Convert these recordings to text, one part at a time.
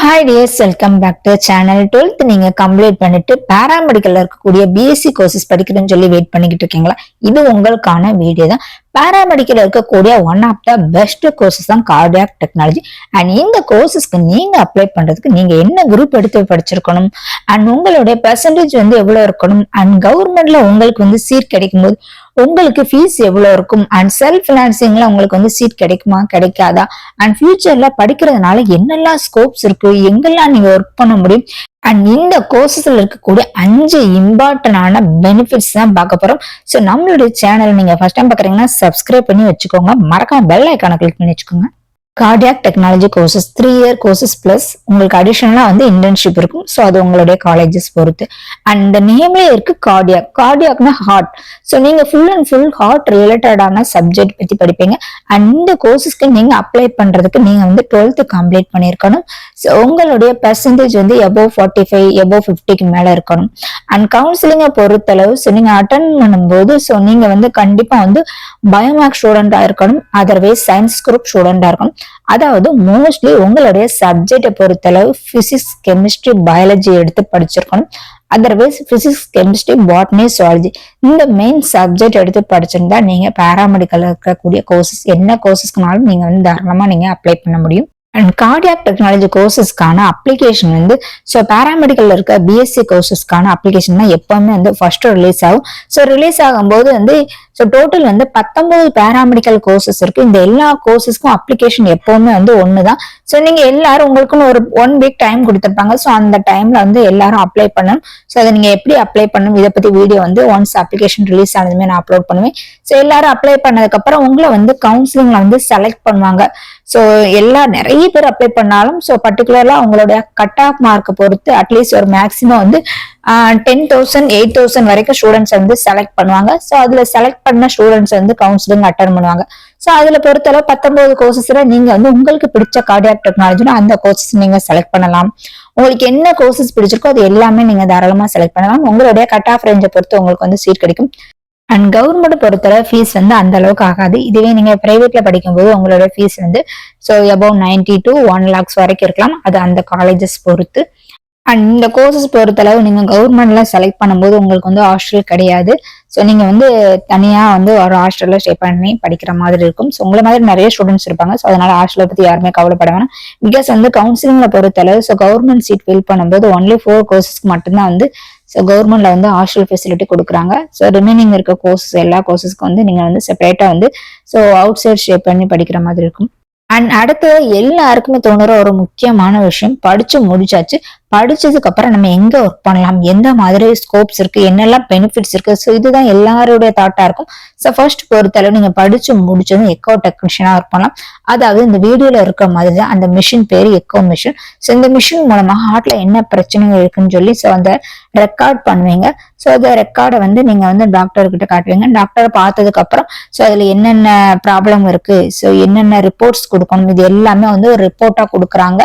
Hi dears welcome back to channel twelfth நீங்க complete பண்ணிட்டு பேராமெடிக்கல்ல இருக்கக்கூடிய பிஎஸ்சி கோர்சஸ் படிக்கிறேன்னு சொல்லி வெயிட் பண்ணிக்கிட்டு இருக்கீங்களா? இது உங்களுக்கான வீடியோ தான். பேராமெடிக்கல் இருக்கக்கூடிய one of the best courses தான் கார்டியாக் டெக்னாலஜி அண்ட் இந்த கோர்சஸ்க்கு நீங்க அப்ளை பண்றதுக்கு நீங்க என்ன குரூப் எடுத்து படிச்சிருக்கணும்? அண்ட் உங்களுடைய பெர்சன்டேஜ் வந்து எவ்வளவு இருக்கணும்? அண்ட் கவர்மெண்ட்ல உங்களுக்கு வந்து சீட் கிடைக்கும் போது உங்களுக்கு ஃபீஸ் எவ்வளவு இருக்கும்? அண்ட் செல்ஃப் பினான்சிங்ல உங்களுக்கு வந்து சீட் கிடைக்குமா? கிடைக்காதா? அண்ட் ஃபியூச்சர்ல படிக்கிறதுனால என்னெல்லாம் ஸ்கோப்ஸ் இருக்கு? எங்கெல்லாம் நீங்க ஒர்க் பண்ண முடியும்? அண்ட் இந்த கோர்சஸ்ல இருக்கக்கூடிய அஞ்சு இம்பார்ட்டன்டான பெனிஃபிட்ஸ் தான் பார்க்க போறோம். ஸோ நம்மளுடைய சேனல் நீங்க ஃபர்ஸ்ட் டைம் பாக்குறீங்கன்னா சப்ஸ்கிரைப் பண்ணி வச்சுக்கோங்க. மறக்காம பெல் ஐக்கான கிளிக் பண்ணி வச்சுக்கோங்க. Cardiac technology courses three year courses plus உங்களுக்கு அடிஷனலாக வந்து இன்டர்ன்ஷிப் இருக்கும். ஸோ அது உங்களுடைய காலேஜஸ் பொறுத்து. அண்ட் இந்த நேம்லேயே இருக்கு கார்டியாக் கார்டியாக்னா ஹார்ட் ஸோ நீங்கள் ஃபுல் அண்ட் ஃபுல் ஹார்ட் ரிலேட்டடான சப்ஜெக்ட் பற்றி படிப்பீங்க. அண்ட் இந்த கோர்சஸ்க்கு நீங்கள் அப்ளை பண்ணுறதுக்கு நீங்கள் வந்து டுவெல்த்து கம்ப்ளீட் பண்ணியிருக்கணும். ஸோ உங்களுடைய பெர்சன்டேஜ் வந்து எபோவ் ஃபார்ட்டி ஃபைவ் எபோவ் ஃபிஃப்டிக்கு மேலே இருக்கணும். அண்ட் கவுன்சிலிங்கை பொறுத்தளவு ஸோ நீங்கள் அட்டன் பண்ணும்போது ஸோ நீங்கள் வந்து கண்டிப்பாக வந்து பயோமேக் ஸ்டூடெண்ட்டாக இருக்கணும். அதர்வைஸ் சயின்ஸ் குரூப் ஸ்டூடெண்டா இருக்கணும். அதாவது மோஸ்ட்லி உங்களுடைய சப்ஜெக்டை பொறுத்தளவு பிசிக்ஸ் கெமிஸ்ட்ரி பயாலஜி எடுத்து படிச்சிருக்கணும். Otherwise physics chemistry botany zoology இந்த மெயின் சப்ஜெக்ட் எடுத்து படிச்சிருந்தா நீங்க பேராமெடிக்கல் இருக்கக்கூடிய கோர்சஸ் என்ன கோர்சஸ்க்குனாலும் நீங்க வந்து தாராளமா நீங்க அப்ளை பண்ண முடியும். அண்ட் கார்டியாக் டெக்னாலஜி கோர்சஸ்க்கான அப்ளிகேஷன் வந்து ஸோ பேராமெடிக்கல் இருக்க பிஎஸ்சி கோர்சஸ்க்கான அப்ளிகேஷன் தான் எப்பவுமே வந்து ஃபர்ஸ்ட் ரிலீஸ் ஆகும். ஸோ ரிலீஸ் ஆகும்போது வந்து ஸோ டோட்டல் வந்து பத்தொன்பது பேராமெடிக்கல் கோர்சஸ் இருக்கு. இந்த எல்லா கோர்சஸ்க்கும் அப்ளிகேஷன் எப்பவுமே வந்து ஒன்று தான் ஸோ நீங்க எல்லாரும் உங்களுக்குன்னு ஒரு ஒன் வீக் டைம் கொடுத்துருப்பாங்க. ஸோ அந்த டைம்ல வந்து எல்லாரும் அப்ளை பண்ணணும். ஸோ அதை நீங்க எப்படி அப்ளை பண்ணணும்? இதை பத்தி வீடியோ வந்து ஒன்ஸ் அப்ளிகேஷன் ரிலீஸ் ஆனதுமே நான் அப்லோட் பண்ணுவேன். ஸோ எல்லாரும் அப்ளை பண்ணதுக்கு அப்புறம் உங்களை வந்து கவுன்சிலிங்ல வந்து செலக்ட் பண்ணுவாங்க. ஸோ எல்லா நிறைய பேர் அப்ளை பண்ணாலும் ஸோ பர்டிகுலரா உங்களுடைய கட் ஆஃப் மார்க்கை பொறுத்து அட்லீஸ்ட் ஒரு மேக்ஸிமம் வந்து டென் தௌசண்ட் எயிட் தௌசண்ட் வரைக்கும் ஸ்டூடெண்ட்ஸ் வந்து செலக்ட் பண்ணுவாங்க. ஸோ அதுல செலக்ட் பண்ண ஸ்டூடெண்ட்ஸ் வந்து கவுன்சிலிங் அட்டன் பண்ணுவாங்க. ஸோ அதுல பொறுத்தளவு பத்தொன்பது கோர்சஸ்ல நீங்க வந்து உங்களுக்கு பிடிச்ச கார்டியாக் டெக்னாலஜினா அந்த கோர்சஸ் நீங்க செலக்ட் பண்ணலாம். உங்களுக்கு என்ன கோர்சஸ் பிடிச்சிருக்கோ அது எல்லாமே நீங்க தாராளமா செலக்ட் பண்ணலாம். உங்களுடைய கட் ஆஃப் ரேஞ்சை பொறுத்து உங்களுக்கு வந்து சீட் கிடைக்கும். அண்ட் கவர்மெண்ட் பொறுத்தளவு ஃபீஸ் வந்து அந்த அளவுக்கு ஆகாது. இதுவே நீங்க பிரைவேட்ல படிக்கும்போது உங்களோட ஃபீஸ் வந்து so above ninety to one lakhs வரைக்கும் இருக்கலாம். அது அந்த காலேஜஸ் பொறுத்து. அண்ட் இந்த கோர்சஸ் பொறுத்தளவு நீங்க கவர்மெண்ட்ல செலக்ட் பண்ணும்போது உங்களுக்கு வந்து ஹாஸ்டல் கிடையாது. ஸோ நீங்க வந்து தனியா வந்து ஒரு ஹாஸ்டல்ல ஸ்டே பண்ணி படிக்கிற மாதிரி இருக்கும். ஸோ உங்களை மாதிரி நிறைய ஸ்டூடெண்ட்ஸ் இருப்பாங்க. ஸோ அதனால ஹாஸ்டலை பத்தி யாருமே கவலைப்பட வேணாம். பிகாஸ் வந்து கவுன்சிலிங்ல பொறுத்தளவு ஸோ கவர்மெண்ட் சீட் ஃபில் பண்ணும்போது ஒன்லி ஃபோர் கோர்சஸ்க்கு மட்டும்தான் வந்து ஸோ கவர்மெண்ட்ல வந்து ஹாஸ்டல் ஃபெசிலிட்டி கொடுக்குறாங்க. ஸோ ரிமைனிங் இருக்க கோர்சஸ் எல்லா கோர்சஸ்க்கு வந்து நீங்க வந்து செப்பரேட்டா வந்து ஸோ அவுட் சைட் ஸ்டே பண்ணி படிக்கிற மாதிரி இருக்கும். அண்ட் அடுத்து எல்லாருக்குமே தோணுற ஒரு முக்கியமான விஷயம் படிச்சு முடிச்சாச்சு. படிச்சதுக்கு அப்புறம் நம்ம எங்க ஒர்க் பண்ணலாம்? எந்த மாதிரி ஸ்கோப்ஸ் இருக்கு? என்னெல்லாம் பெனிஃபிட்ஸ் இருக்கு? ஸோ இதுதான் எல்லாருடைய தாட்டா இருக்கும். ஸோ ஃபர்ஸ்ட் பொறுத்தளவு நீங்க படிச்சு முடிச்சதும் எக்கோ டெக்னீஷியனா ஒர்க் பண்ணலாம். அதாவது இந்த வீடியோல இருக்கிற மாதிரி தான் அந்த மிஷின் பேர் எக்கோ மிஷின் ஸோ இந்த மிஷின் மூலமா ஹார்ட்ல என்ன பிரச்சனைகள் இருக்குன்னு சொல்லி ஸோ அந்த ரெக்கார்ட் பண்ணுவீங்க. ஸோ அந்த ரெக்கார்டை வந்து நீங்க வந்து டாக்டர் கிட்ட காட்டுவீங்க. டாக்டரை பார்த்ததுக்கு அப்புறம் ஸோ அதுல என்னென்ன ப்ராப்ளம் இருக்கு? ஸோ என்னென்ன ரிப்போர்ட்ஸ் கொடுக்கணும். இது எல்லாமே வந்து ஒரு ரிப்போர்ட்டா கொடுக்குறாங்க.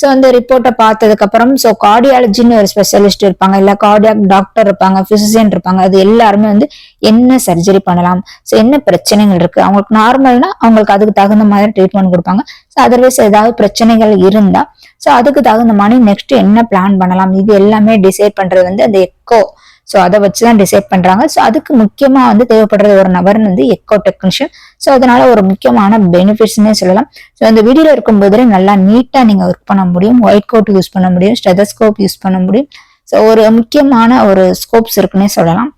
ஸோ அந்த ரிப்போர்ட்டை பார்த்ததுக்கு அப்புறம் ஸோ கார்டியாலஜின்னு ஒரு ஸ்பெஷலிஸ்ட் இருப்பாங்க இல்ல கார்டியாக் டாக்டர் இருப்பாங்க பிசிசியன் இருப்பாங்க அது எல்லாருமே வந்து என்ன சர்ஜரி பண்ணலாம்? ஸோ என்ன பிரச்சனைகள் இருக்கு? அவங்களுக்கு நார்மல்னா அவங்களுக்கு அதுக்கு தகுந்த மாதிரி ட்ரீட்மெண்ட் கொடுப்பாங்க. ஸோ அதர்வைஸ் ஏதாவது பிரச்சனைகள் இருந்தா ஸோ அதுக்கு தகுந்த மாதிரி நெக்ஸ்ட் என்ன பிளான் பண்ணலாம்? இது எல்லாமே டிசைட் பண்றது வந்து அந்த எக்கோ ஸோ அதை வச்சு தான் டிசைட் பண்றாங்க. ஸோ அதுக்கு முக்கியமா வந்து தேவைப்படுறது ஒரு நபர் வந்து எக்கோ டெக்னீஷியன் ஸோ அதனால ஒரு முக்கியமான பெனிஃபிட்ஸ்னே சொல்லலாம். ஸோ இந்த வீடியோவில் இருக்கும்போதே நல்லா நீட்டா நீங்க ஒர்க் பண்ண முடியும். ஒயிட் கோட் யூஸ் பண்ண முடியும். ஸ்டெதஸ்கோப் யூஸ் பண்ண முடியும். ஸோ ஒரு முக்கியமான ஒரு ஸ்கோப்ஸ் இருக்குன்னே சொல்லலாம்.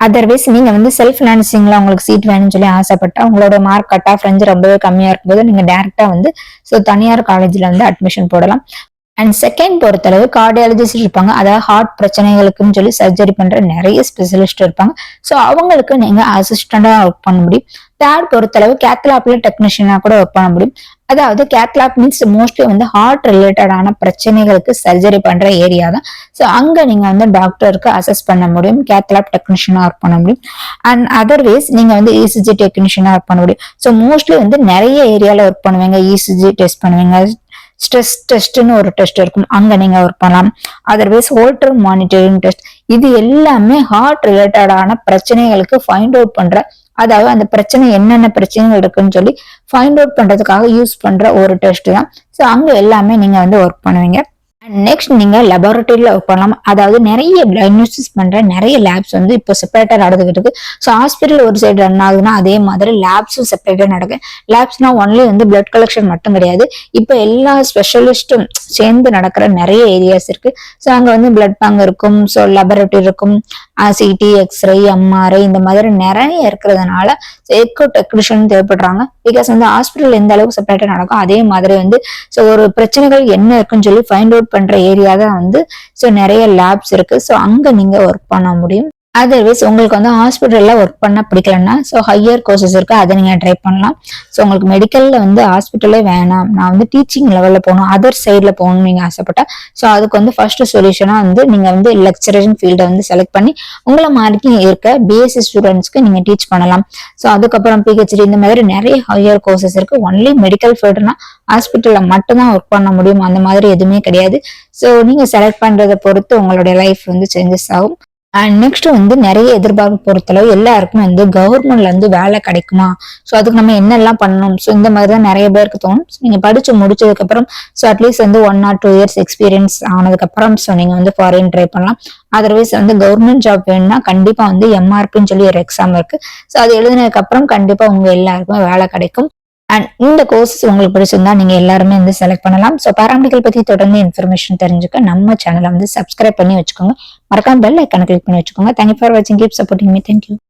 அதர்வைஸ் நீங்க வந்து செல்ஃப் ஃபினான்சிங்ல உங்களுக்கு சீட் வேணும்னு சொல்லி ஆசைப்பட்டா உங்களோட மார்க் கட் ஆஃப் ரொம்பவே கம்மியா இருக்கும்போது நீங்க டேரக்டா வந்து ஸோ தனியார் காலேஜ்ல வந்து அட்மிஷன் போடலாம். அண்ட் செகண்ட் பொறுத்தளவு கார்டியாலஜிஸ்ட் இருப்பாங்க. அதாவது ஹார்ட் பிரச்சனைகளுக்குன்னு சொல்லி சர்ஜரி பண்ற நிறைய ஸ்பெஷலிஸ்ட் இருப்பாங்க. ஸோ அவங்களுக்கு நீங்க அசிஸ்டண்டா ஒர்க் பண்ண முடியும். தேர்ட் பொறுத்தளவு கேத்லாப்ல டெக்னீஷியனா கூட ஒர்க் பண்ண முடியும். அதாவது கேத்லாப் மீன்ஸ் மோஸ்ட்லி வந்து ஹார்ட் ரிலேட்டடான பிரச்சனைகளுக்கு சர்ஜரி பண்ற ஏரியா தான். ஸோ அங்க நீங்க வந்து டாக்டருக்கு அசஸ் பண்ண முடியும். கேத்லாப் டெக்னீஷியனா ஒர்க் பண்ண முடியும். அண்ட் அதர்வேஸ் நீங்க வந்து இசிஜி டெக்னீஷியனா ஒர்க் பண்ண முடியும். ஸோ மோஸ்ட்லி வந்து நிறைய ஏரியால ஒர்க் பண்ணுவீங்க. இசிஜி டெஸ்ட் பண்ணுவீங்க. ஸ்ட்ரெஸ் டெஸ்ட்னு ஒரு டெஸ்ட் இருக்கும். அங்க நீங்க ஒர்க் பண்ணலாம். அதர்வைஸ் ஹோல்டர் மானிட்டரிங் டெஸ்ட் இது எல்லாமே ஹார்ட் ரிலேட்டடான பிரச்சனைகளுக்கு ஃபைண்ட் அவுட் பண்ற அதாவது அந்த பிரச்சனை என்னென்ன பிரச்சனைகள் இருக்குன்னு சொல்லி ஃபைண்ட் அவுட் பண்றதுக்காக யூஸ் பண்ற ஒரு டெஸ்ட் தான். ஸோ அங்க எல்லாமே நீங்க வந்து ஒர்க் பண்ணுவீங்க. நெக்ஸ்ட் நீங்க லெபார்டரியில ஒர்க் பண்ணலாம். அதாவது நிறைய டயக்னோசிஸ் பண்ற நிறைய லேப்ஸ் வந்து இப்போ செப்பரேட்டா நடந்துகிட்டு இருக்கு. ஸோ ஹாஸ்பிட்டல் ஒரு சைடு ரன் ஆகுதுன்னா அதே மாதிரி லேப்ஸும் செப்பரேட்டாக நடக்கு. லேப்ஸ்னா ஒன்லி வந்து பிளட் கலெக்ஷன் மட்டும் கிடையாது. இப்போ எல்லா ஸ்பெஷலிஸ்டும் சேர்ந்து நடக்கிற நிறைய ஏரியாஸ் இருக்கு. ஸோ அங்க வந்து பிளட் பேங்க் இருக்கும். ஸோ லெபரட்டரி இருக்கும். சிடி எக்ஸ்ரே எம்ஆர்ஐ இந்த மாதிரி நிறைய இருக்கிறதுனால எக்கோ டெக்னீஷியன் தேவைப்படுறாங்க. பிகாஸ் வந்து ஹாஸ்பிட்டல் எந்த அளவுக்கு செப்பரேட்டா நடக்கும் அதே மாதிரி வந்து ஸோ ஒரு பிரச்சனைகள் என்ன இருக்குன்னு சொல்லி ஃபைண்ட் அவுட் பண்ற ஏரியா தான் வந்து ஸோ நிறைய லேப்ஸ் இருக்கு. ஸோ அங்க நீங்க ஒர்க் பண்ண முடியும். அதர்வைஸ் உங்களுக்கு வந்து ஹாஸ்பிட்டல்ல ஒர்க் பண்ண பிடிக்கலன்னா ஸோ ஹையர் கோர்சஸ் இருக்கு அதை நீங்க ட்ரை பண்ணலாம். ஸோ உங்களுக்கு மெடிக்கல்ல வந்து ஹாஸ்பிட்டலே வேணாம். நான் வந்து டீச்சிங் லெவல்ல போகணும் அதர் சைட்ல போகணும்னு நீங்க ஆசைப்பட்டா ஸோ அதுக்கு வந்து ஃபர்ஸ்ட் சொல்யூஷனா வந்து நீங்க வந்து லெக்சரிங் ஃபீல்டை வந்து செலக்ட் பண்ணி உங்களை மாதிரி இருக்க பிஎஸ்சி ஸ்டூடெண்ட்ஸ்க்கு நீங்க டீச் பண்ணலாம். ஸோ அதுக்கப்புறம் பிஹெச்டி இந்த மாதிரி நிறைய ஹையர் கோர்சஸ் இருக்கு. ஒன்லி மெடிக்கல் ஃபீல்டுனா ஹாஸ்பிட்டல்ல மட்டும்தான் ஒர்க் பண்ண முடியும்? அந்த மாதிரி எதுவுமே கிடையாது. ஸோ நீங்க செலக்ட் பண்றதை பொறுத்து உங்களுடைய லைஃப் வந்து சேஞ்சஸ் ஆகும். அண்ட் நெக்ஸ்ட் வந்து நிறைய எதிர்பார்ப்பு பொறுத்தளவு எல்லாருக்குமே வந்து கவர்மெண்ட்ல இருந்து வேலை கிடைக்குமா? ஸோ அதுக்கு நம்ம என்னெல்லாம் பண்ணணும்? ஸோ இந்த மாதிரி தான் நிறைய பேருக்கு தோணும். ஸோ நீங்கள் படிச்சு முடிச்சதுக்கு அப்புறம் ஸோ அட்லீஸ்ட் வந்து one or two years experience ஆனதுக்கு அப்புறம் ஸோ நீங்கள் வந்து ஃபாரின் ட்ரை பண்ணலாம். அதர்வைஸ் வந்து கவர்மெண்ட் ஜாப் வேணும்னா கண்டிப்பாக வந்து எம்ஆர்பின்னு சொல்லி ஒரு எக்ஸாம் இருக்கு. ஸோ அது எழுதினதுக்கு அப்புறம் உங்கள் உங்க எல்லாருக்குமே வேலை கிடைக்கும். அண்ட் இந்த கோர்சஸ் உங்களுக்கு பிடிச்சிருந்தா நீங்க எல்லாருமே வந்து செலக்ட் பண்ணலாம். ஸோ பேராமெடிக்கல் பத்தி தொடர்ந்து இன்ஃபர்மேஷன் தெரிஞ்சுக்க நம்ம சேனலை வந்து சப்ஸ்கிரைப் பண்ணி வச்சுக்கோங்க. மறக்காம பெல் ஐக்கான கிளிக் பண்ணி வச்சுக்கோங்க. தேங்க்யூ ஃபார் வாட்சிங் keep supporting me thank you